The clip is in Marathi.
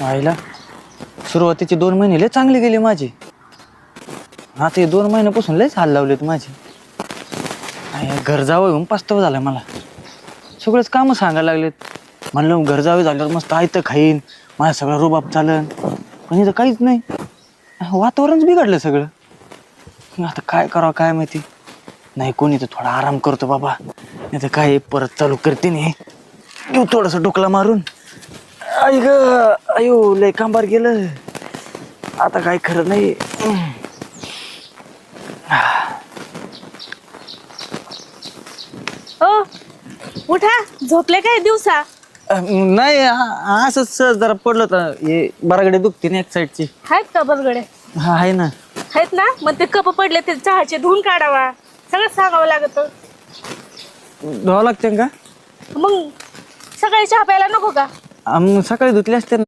आईला. सुरुवातीचे दोन महिने लय चांगले गेले माझे. आता हे दोन महिन्यापासून लयच हाल लावलेत माझे. आई, घर जावं घेऊन पास्तव झाला मला. सगळेच कामं सांगायला लागलेत. म्हणलं घर जावे झाल्यावर मस्त आयतं खाईन माझा सगळा रुबाब चालन. पण इथं काहीच नाही. वातावरणच बिघडलं सगळं. आता काय करावं काय माहिती? नाही कोणी तर थोडा आराम करतो बाबा. नाही तर काय परत चालू करते नाही घेऊ थोडस डोकला मारून. आई ग अयो लय कांबार गेलं. आता काय खरं नाही. ओ उठा झोपले काय दिवसा? अं, नाही असंच सहज जरा पडलं तर हे बराकडे दुखते ना एक साईडची. आहेत का बरगडे? हा आहे ना. आहेत ना? मग ते कप पडले ते चहाचे धुवून काढावा. सगळं सांगावं लागत. धुवावं लागते का? मग सकाळी चहा प्यायला नको का? आम, सकाळी धुतले असते ना.